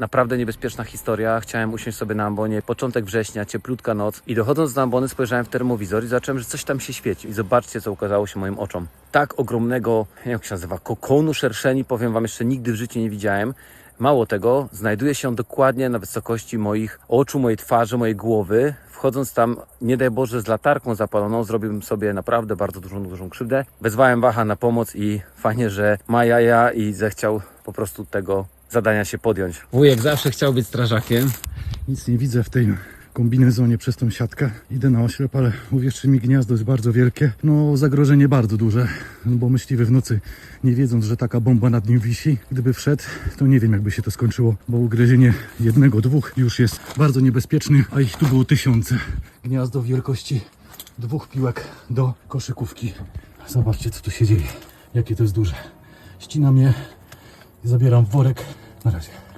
naprawdę niebezpieczna historia. Chciałem usiąść sobie na ambonie, początek września, cieplutka noc i dochodząc do ambony spojrzałem w termowizor i zobaczyłem, że coś tam się świeci. I zobaczcie, co ukazało się moim oczom. Tak ogromnego, jak się nazywa, kokonu szerszeni, powiem wam, jeszcze nigdy w życiu nie widziałem. Mało tego, znajduje się on dokładnie na wysokości moich oczu, mojej twarzy, mojej głowy. Wchodząc tam, nie daj Boże, z latarką zapaloną, zrobiłbym sobie naprawdę bardzo dużą, dużą krzywdę. Wezwałem Wacha na pomoc i fajnie, że ma jaja i zechciał po prostu tego zadania się podjąć. Wujek zawsze chciał być strażakiem. Nic nie widzę w tej kombinezonie przez tą siatkę. Idę na oślep, ale uwierzcie mi, gniazdo jest bardzo wielkie. No, zagrożenie bardzo duże, bo myśliwy w nocy, nie wiedząc, że taka bomba nad nim wisi, gdyby wszedł, to nie wiem, jakby się to skończyło, bo ugryzienie jednego, dwóch już jest bardzo niebezpieczny, a ich tu było tysiące. Gniazdo wielkości dwóch piłek do koszykówki. Zobaczcie, co tu się dzieje. Jakie to jest duże. Ścinam je i zabieram w worek. Na razie.